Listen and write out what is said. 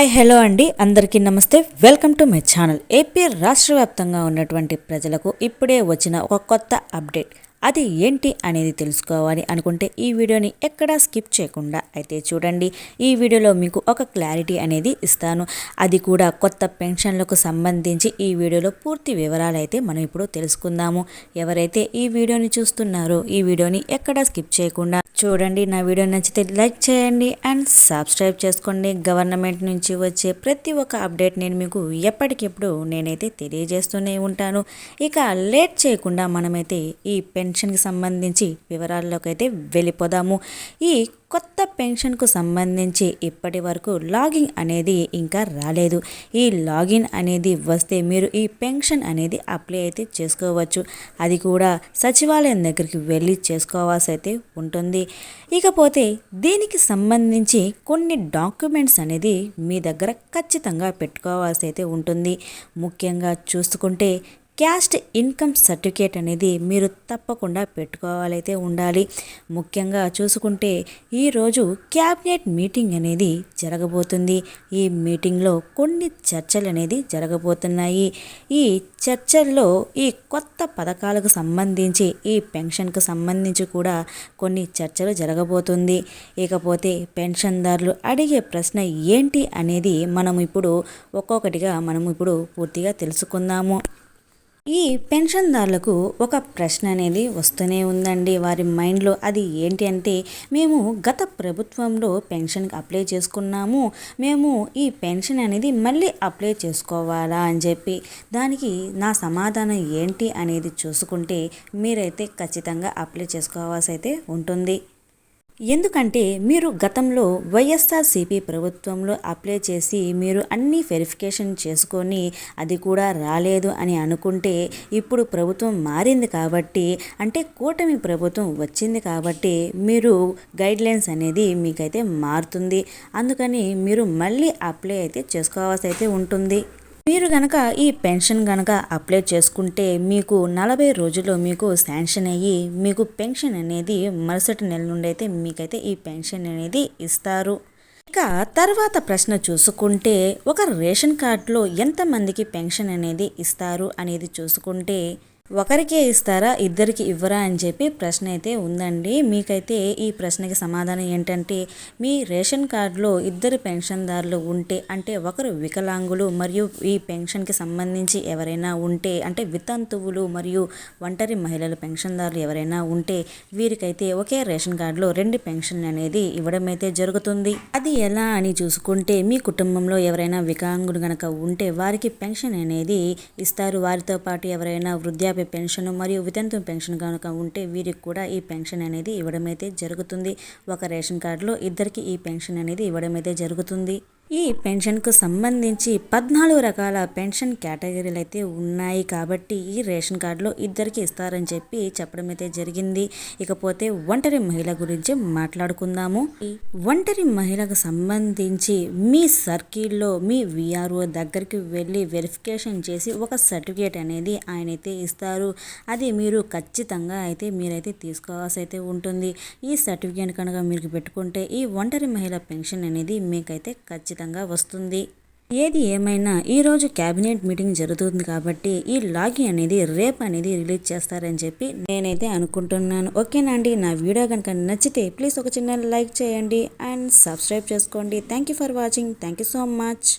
Hi hello అండి. అందరికీ నమస్తే. Welcome to my channel. AP రాష్ట్ర వ్యాప్తంగా ఉన్నటువంటి ప్రజలకు ఇప్పుడే వచ్చిన ఒక కొత్త అప్డేట్. అది ఏంటి అనేది తెలుసుకోవాలి అనుకుంటే ఈ వీడియోని ఎక్కడా స్కిప్ చేయకుండా అయితే చూడండి. ఈ వీడియోలో మీకు ఒక క్లారిటీ అనేది ఇస్తాను. అది కూడా కొత్త పెన్షన్లకు సంబంధించి ఈ వీడియోలో పూర్తి వివరాలు అయితే మనం ఇప్పుడు తెలుసుకుందాము. ఎవరైతే ఈ వీడియోని చూస్తున్నారో ఈ వీడియోని ఎక్కడా స్కిప్ చేయకుండా చూడండి. నా వీడియో నచ్చితే లైక్ చేయండి అండ్ సబ్స్క్రైబ్ చేసుకోండి. గవర్నమెంట్ నుంచి వచ్చే ప్రతి ఒక్క అప్డేట్ నేను మీకు ఎప్పటికెప్పుడు నేనైతే తెలియజేస్తూనే ఉంటాను. ఇక లేట్ చేయకుండా మనమైతే ఈ పెన్షన్కి సంబంధించి వివరాల్లోకి అయితే వెళ్ళిపోదాము. ఈ కొత్త పెన్షన్కు సంబంధించి ఇప్పటి వరకు లాగిన్ అనేది ఇంకా రాలేదు. ఈ లాగిన్ అనేది వస్తే మీరు ఈ పెన్షన్ అనేది అప్లై అయితే చేసుకోవచ్చు. అది కూడా సచివాలయం దగ్గరికి వెళ్ళి చేసుకోవాల్సి అయితే ఉంటుంది. ఇకపోతే దీనికి సంబంధించి కొన్ని డాక్యుమెంట్స్ అనేది మీ దగ్గర ఖచ్చితంగా పెట్టుకోవాల్సి అయితే ఉంటుంది. ముఖ్యంగా చూసుకుంటే క్యాస్ట్ ఇన్కమ్ సర్టిఫికేట్ అనేది మీరు తప్పకుండా పెట్టుకోవాలైతే ఉండాలి. ముఖ్యంగా చూసుకుంటే ఈరోజు క్యాబినెట్ మీటింగ్ అనేది జరగబోతుంది. ఈ మీటింగ్లో కొన్ని చర్చలు అనేది జరగబోతున్నాయి. ఈ చర్చల్లో ఈ కొత్త పథకాలకు సంబంధించి ఈ పెన్షన్కు సంబంధించి కూడా కొన్ని చర్చలు జరగబోతుంది. ఇకపోతే పెన్షన్దారులు అడిగే ప్రశ్న ఏంటి అనేది మనం ఇప్పుడు ఒక్కొక్కటిగా మనం ఇప్పుడు పూర్తిగా తెలుసుకుందాము. ఈ పెన్షన్దారులకు ఒక ప్రశ్న అనేది వస్తూనే ఉందండి. వారి మైండ్లో అది ఏంటి అంటే మేము గత ప్రభుత్వంలో పెన్షన్కి అప్లై చేసుకున్నాము. మేము ఈ పెన్షన్ అనేది మళ్ళీ అప్లై చేసుకోవాలా అని చెప్పి దానికి నా సమాధానం ఏంటి అనేది చూసుకుంటే మీరైతే ఖచ్చితంగా అప్లై చేసుకోవాల్సి అయితే ఉంటుంది. ఎందుకంటే మీరు గతంలో వైఎస్ఆర్సీపీ ప్రభుత్వంలో అప్లై చేసి మీరు అన్ని వెరిఫికేషన్ చేసుకొని అది కూడా రాలేదు అని అనుకుంటే ఇప్పుడు ప్రభుత్వం మారింది కాబట్టి అంటే కూటమి ప్రభుత్వం వచ్చింది కాబట్టి మీరు గైడ్లైన్స్ అనేది మీకైతే మారుతుంది. అందుకని మీరు మళ్ళీ అప్లై అయితే చేసుకోవాల్సి అయితే ఉంటుంది. మీరు కనుక ఈ పెన్షన్ కనుక అప్లై చేసుకుంటే మీకు నలభై రోజుల్లో మీకు శాంక్షన్ అయ్యి మీకు పెన్షన్ అనేది మరుసటి నెల నుండి అయితే మీకైతే ఈ పెన్షన్ అనేది ఇస్తారు. ఇక తర్వాత ప్రశ్న చూసుకుంటే ఒక రేషన్ కార్డులో ఎంతమందికి పెన్షన్ అనేది ఇస్తారు అనేది చూసుకుంటే ఒకరికే ఇస్తారా ఇద్దరికి ఇవ్వరా అని చెప్పి ప్రశ్న అయితే ఉందండి. మీకైతే ఈ ప్రశ్నకి సమాధానం ఏంటంటే మీ రేషన్ కార్డులో ఇద్దరు పెన్షన్దారులు ఉంటే అంటే ఒకరు వికలాంగులు మరియు ఈ పెన్షన్కి సంబంధించి ఎవరైనా ఉంటే అంటే వితంతువులు మరియు ఒంటరి మహిళలు పెన్షన్దారులు ఎవరైనా ఉంటే వీరికైతే ఒకే రేషన్ కార్డులో రెండు పెన్షన్ అనేది ఇవ్వడం అయితే జరుగుతుంది. అది ఎలా అని చూసుకుంటే మీ కుటుంబంలో ఎవరైనా వికలాంగులు కనుక ఉంటే వారికి పెన్షన్ అనేది ఇస్తారు. వారితో పాటు ఎవరైనా వృద్ధాప్య పెన్షన్ మరియు వితంతు పెన్షన్ కనుక ఉంటే వీరికి కూడా ఈ పెన్షన్ అనేది ఇవ్వడం అయితే జరుగుతుంది. ఒక రేషన్ కార్డులో ఇద్దరికి ఈ పెన్షన్ అనేది ఇవ్వడం అయితే జరుగుతుంది. ఈ పెన్షన్కు సంబంధించి పద్నాలుగు రకాల పెన్షన్ కేటగిరీలు అయితే ఉన్నాయి కాబట్టి ఈ రేషన్ కార్డులో ఇద్దరికి ఇస్తారని చెప్పి చెప్పడం అయితే జరిగింది. ఇకపోతే ఒంటరి మహిళ గురించి మాట్లాడుకుందాము. ఈ ఒంటరి మహిళకు సంబంధించి మీ సర్కిల్లో మీ విఆర్ఓ దగ్గరికి వెళ్ళి వెరిఫికేషన్ చేసి ఒక సర్టిఫికేట్ అనేది ఆయన అయితే ఇస్తారు. అది మీరు ఖచ్చితంగా అయితే మీరైతే తీసుకోవాల్సి అయితే ఉంటుంది. ఈ సర్టిఫికేట్ కనుక మీరు పెట్టుకుంటే ఈ ఒంటరి మహిళ పెన్షన్ అనేది మీకైతే ఖచ్చితంగా ఖచ్చితంగా వస్తుంది. ఏది ఏమైనా ఈరోజు క్యాబినెట్ మీటింగ్ జరుగుతుంది కాబట్టి ఈ లాగి అనేది రేపు అనేది రిలీజ్ చేస్తారని చెప్పి నేనైతే అనుకుంటున్నాను. ఓకేనా అండి? నా వీడియో కనుక నచ్చితే ప్లీజ్ ఒక చిన్న లైక్ చేయండి. అండ్ సబ్స్క్రైబ్ చేసుకోండి. Thank you for watching. Thank you so much.